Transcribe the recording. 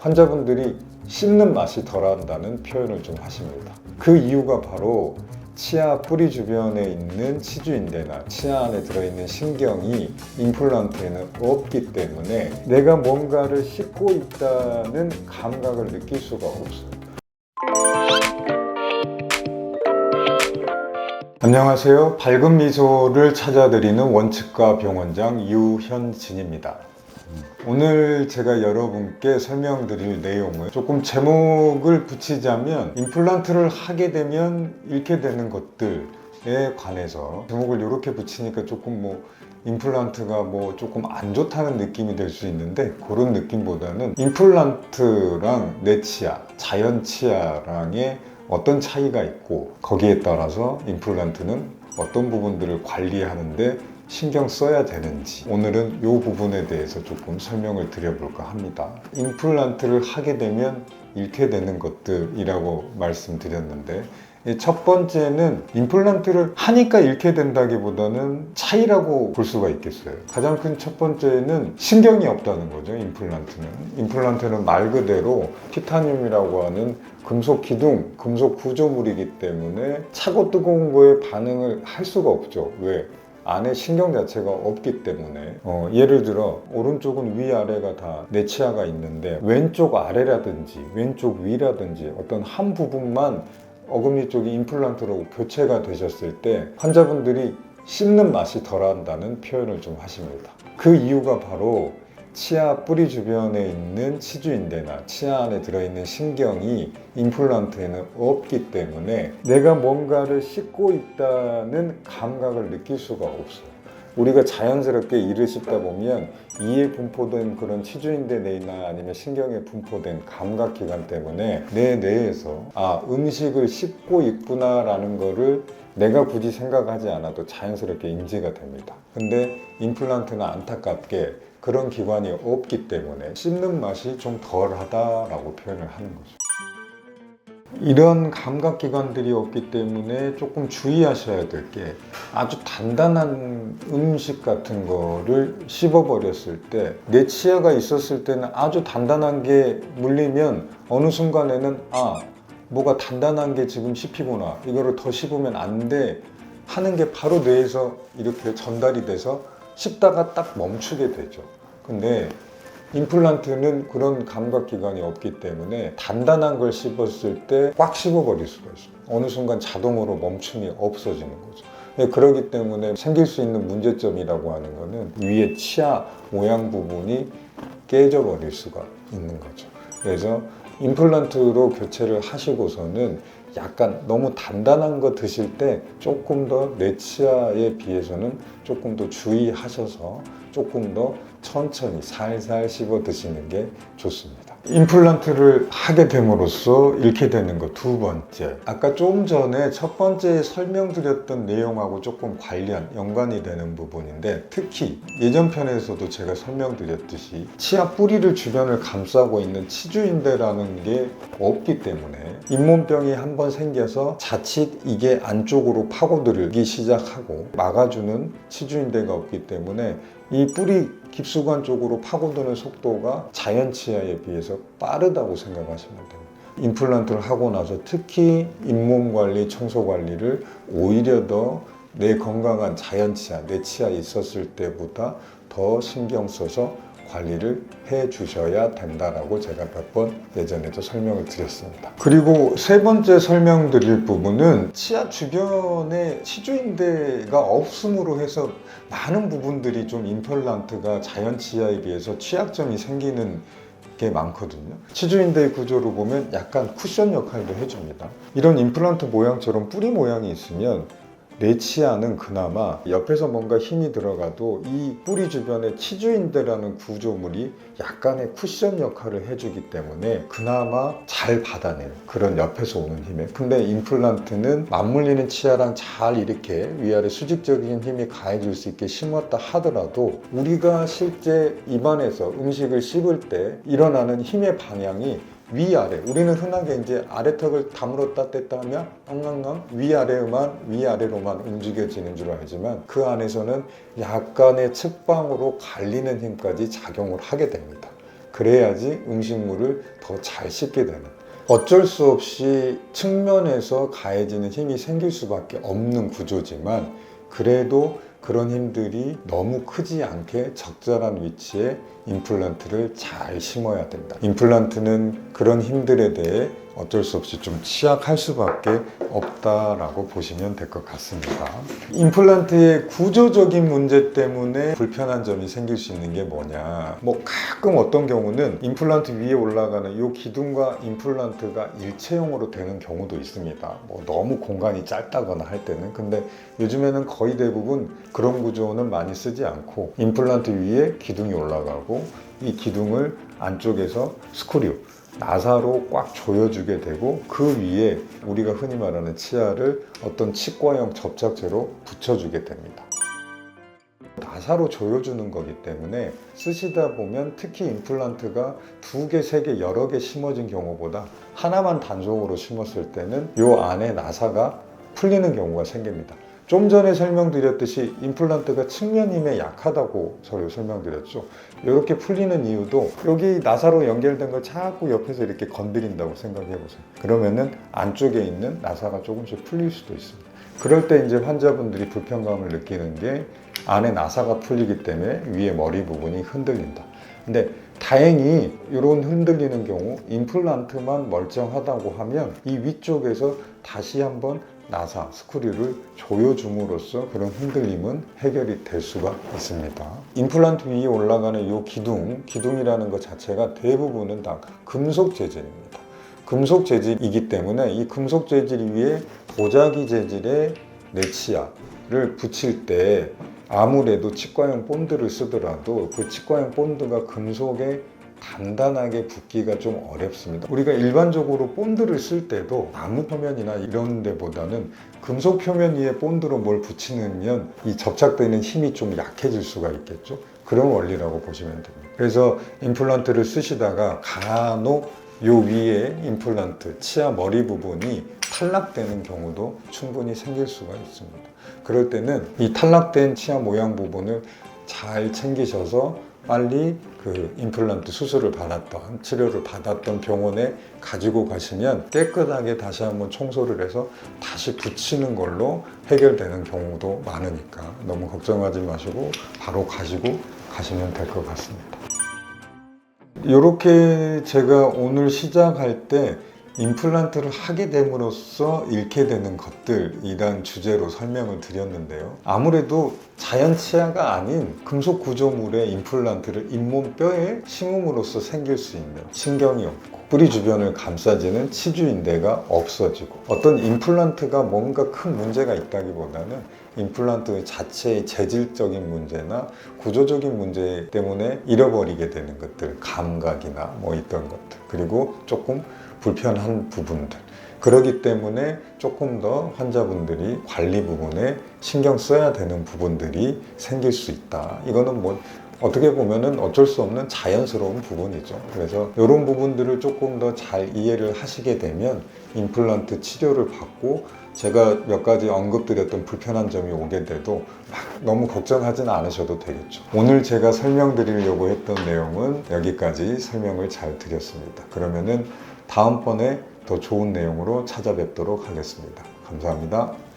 환자분들이 씹는 맛이 덜한다는 표현을 좀 하십니다. 그 이유가 바로 치아 뿌리 주변에 있는 치주인대나 치아 안에 들어있는 신경이 임플란트에는 없기 때문에 내가 뭔가를 씹고 있다는 감각을 느낄 수가 없어요. 안녕하세요. 밝은 미소를 찾아드리는 원칙과 병원장 유현진입니다. 오늘 제가 여러분께 설명드릴 내용은 조금 제목을 붙이자면 임플란트를 하게 되면 잃게 되는 것들에 관해서 제목을 이렇게 붙이니까 조금 뭐 임플란트가 뭐 조금 안 좋다는 느낌이 될 수 있는데 그런 느낌보다는 임플란트랑 내 치아, 자연 치아랑의 어떤 차이가 있고 거기에 따라서 임플란트는 어떤 부분들을 관리하는데 신경 써야 되는지 오늘은 이 부분에 대해서 조금 설명을 드려볼까 합니다. 임플란트를 하게 되면 잃게 되는 것들이라고 말씀드렸는데 이첫 번째는 임플란트를 하니까 잃게 된다기보다는 차이라고 볼 수가 있겠어요. 가장 큰 첫 번째는 신경이 없다는 거죠. 임플란트는 임플란트는 말 그대로 티타늄이라고 하는 금속 기둥, 금속 구조물이기 때문에 차고 뜨거운 거에 반응을 할 수가 없죠. 왜? 안에 신경 자체가 없기 때문에 어, 예를 들어 오른쪽은 위아래가 다 내 치아가 있는데 왼쪽 아래라든지 왼쪽 위라든지 어떤 한 부분만 어금니 쪽이 임플란트로 교체가 되셨을 때 환자분들이 씹는 맛이 덜한다는 표현을 좀 하십니다. 그 이유가 바로 치아 뿌리 주변에 있는 치주인대나 치아 안에 들어있는 신경이 임플란트에는 없기 때문에 내가 뭔가를 씹고 있다는 감각을 느낄 수가 없어요. 우리가 자연스럽게 이를 씹다 보면 이에 분포된 그런 치주인대 내나 아니면 신경에 분포된 감각기관 때문에 내 뇌에서 아 음식을 씹고 있구나라는 거를 내가 굳이 생각하지 않아도 자연스럽게 인지가 됩니다. 근데 임플란트는 안타깝게 그런 기관이 없기 때문에 씹는 맛이 좀 덜하다라고 표현을 하는 거죠. 이런 감각 기관들이 없기 때문에 조금 주의하셔야 될 게 아주 단단한 음식 같은 거를 씹어버렸을 때 내 치아가 있었을 때는 아주 단단한 게 물리면 어느 순간에는 아 뭐가 단단한 게 지금 씹히구나 이거를 더 씹으면 안 돼 하는 게 바로 뇌에서 이렇게 전달이 돼서 씹다가 딱 멈추게 되죠. 근데 임플란트는 그런 감각 기관이 없기 때문에 단단한 걸 씹었을 때 꽉 씹어버릴 수가 있어요. 어느 순간 자동으로 멈춤이 없어지는 거죠. 네, 그렇기 때문에 생길 수 있는 문제점이라고 하는 거는 위에 치아 모양 부분이 깨져버릴 수가 있는 거죠. 그래서 임플란트로 교체를 하시고서는 약간 너무 단단한 거 드실 때 조금 더 내 치아에 비해서는 조금 더 주의하셔서 조금 더 천천히 살살 씹어 드시는 게 좋습니다. 임플란트를 하게 됨으로써 잃게 되는 것 두 번째. 아까 좀 전에 첫 번째 설명드렸던 내용하고 조금 관련, 연관이 되는 부분인데 특히 예전 편에서도 제가 설명드렸듯이 치아 뿌리를 주변을 감싸고 있는 치주인대라는 게 없기 때문에 잇몸병이 한번 생겨서 자칫 이게 안쪽으로 파고들기 시작하고 막아주는 치주인대가 없기 때문에 이 뿌리 깊수관 쪽으로 파고드는 속도가 자연 치아에 비해서 빠르다고 생각하시면 됩니다. 임플란트를 하고 나서 특히 잇몸 관리, 청소 관리를 오히려 더 내 건강한 자연 치아, 내 치아 있었을 때보다 더 신경 써서 관리를 해 주셔야 된다라고 제가 몇 번 예전에도 설명을 드렸습니다. 그리고 세 번째 설명드릴 부분은 치아 주변에 치주인대가 없음으로 해서 많은 부분들이 좀 임플란트가 자연 치아에 비해서 취약점이 생기는 게 많거든요. 치주인대의 구조를 보면 약간 쿠션 역할도 해줍니다. 이런 임플란트 모양처럼 뿌리 모양이 있으면 내 치아는 그나마 옆에서 뭔가 힘이 들어가도 이 뿌리 주변에 치주인대라는 구조물이 약간의 쿠션 역할을 해주기 때문에 그나마 잘 받아내요. 그런 옆에서 오는 힘에. 근데 임플란트는 맞물리는 치아랑 잘 이렇게 위아래 수직적인 힘이 가해질 수 있게 심었다 하더라도 우리가 실제 입안에서 음식을 씹을 때 일어나는 힘의 방향이 위아래 우리는 흔하게 이제 아래턱을 다물었다 뗐다 하면 엉엉엉 위아래만 위아래로만 움직여지는 줄 알지만 그 안에서는 약간의 측방으로 갈리는 힘까지 작용을 하게 됩니다. 그래야지 음식물을 더잘 씻게 되는. 어쩔 수 없이 측면에서 가해지는 힘이 생길 수밖에 없는 구조지만 그래도 그런 힘들이 너무 크지 않게 적절한 위치에 임플란트를 잘 심어야 된다. 임플란트는 그런 힘들에 대해 어쩔 수 없이 좀 취약할 수밖에 없다라고 보시면 될 것 같습니다. 임플란트의 구조적인 문제 때문에 불편한 점이 생길 수 있는 게 뭐냐. 뭐 가끔 어떤 경우는 임플란트 위에 올라가는 이 기둥과 임플란트가 일체형으로 되는 경우도 있습니다. 뭐 너무 공간이 짧다거나 할 때는. 근데 요즘에는 거의 대부분 그런 구조는 많이 쓰지 않고 임플란트 위에 기둥이 올라가고 이 기둥을 안쪽에서 스크류 나사로 꽉 조여주게 되고 그 위에 우리가 흔히 말하는 치아를 어떤 치과형 접착제로 붙여주게 됩니다. 나사로 조여주는 거기 때문에 쓰시다 보면 특히 임플란트가 두 개, 세 개, 여러 개 심어진 경우보다 하나만 단속으로 심었을 때는 이 안에 나사가 풀리는 경우가 생깁니다. 좀 전에 설명드렸듯이 임플란트가 측면 힘에 약하다고 서로 설명드렸죠. 이렇게 풀리는 이유도 여기 나사로 연결된 걸 자꾸 옆에서 이렇게 건드린다고 생각해 보세요. 그러면은 안쪽에 있는 나사가 조금씩 풀릴 수도 있습니다. 그럴 때 이제 환자분들이 불편감을 느끼는 게 안에 나사가 풀리기 때문에 위에 머리 부분이 흔들린다. 근데 다행히 이런 흔들리는 경우 임플란트만 멀쩡하다고 하면 이 위쪽에서 다시 한번 나사, 스크류를 조여줌으로써 그런 흔들림은 해결이 될 수가 있습니다. 임플란트 위에 올라가는 이 기둥, 기둥이라는 것 자체가 대부분은 다 금속 재질입니다. 금속 재질이기 때문에 이 금속 재질 위에 보자기 재질의 내치아를 붙일 때 아무래도 치과용 본드를 쓰더라도 그 치과용 본드가 금속에 단단하게 붙기가 좀 어렵습니다. 우리가 일반적으로 본드를 쓸 때도 나무 표면이나 이런 데보다는 금속 표면 위에 본드로 뭘 붙이면 이 접착되는 힘이 좀 약해질 수가 있겠죠. 그런 원리라고 보시면 됩니다. 그래서 임플란트를 쓰시다가 간혹 요 위에 임플란트, 치아 머리 부분이 탈락되는 경우도 충분히 생길 수가 있습니다. 그럴 때는 이 탈락된 치아 모양 부분을 잘 챙기셔서 빨리 그 임플란트 수술을 받았던 치료를 받았던 병원에 가지고 가시면 깨끗하게 다시 한번 청소를 해서 다시 붙이는 걸로 해결되는 경우도 많으니까 너무 걱정하지 마시고 바로 가지고 가시면 될 것 같습니다. 이렇게 제가 오늘 시작할 때 임플란트를 하게 됨으로써 잃게 되는 것들이란 주제로 설명을 드렸는데요. 아무래도 자연 치아가 아닌 금속 구조물의 임플란트를 잇몸 뼈에 심음으로써 생길 수 있는 신경이 없고 뿌리 주변을 감싸지는 치주인대가 없어지고 어떤 임플란트가 뭔가 큰 문제가 있다기보다는 임플란트 자체의 재질적인 문제나 구조적인 문제 때문에 잃어버리게 되는 것들 감각이나 뭐 있던 것들 그리고 조금 불편한 부분들 그러기 때문에 조금 더 환자분들이 관리 부분에 신경 써야 되는 부분들이 생길 수 있다 이거는 뭐 어떻게 보면은 어쩔 수 없는 자연스러운 부분이죠. 그래서 이런 부분들을 조금 더 잘 이해를 하시게 되면 임플란트 치료를 받고 제가 몇 가지 언급드렸던 불편한 점이 오게 돼도 막 너무 걱정하지는 않으셔도 되겠죠. 오늘 제가 설명드리려고 했던 내용은 여기까지 설명을 잘 드렸습니다. 그러면은 다음번에 더 좋은 내용으로 찾아뵙도록 하겠습니다. 감사합니다.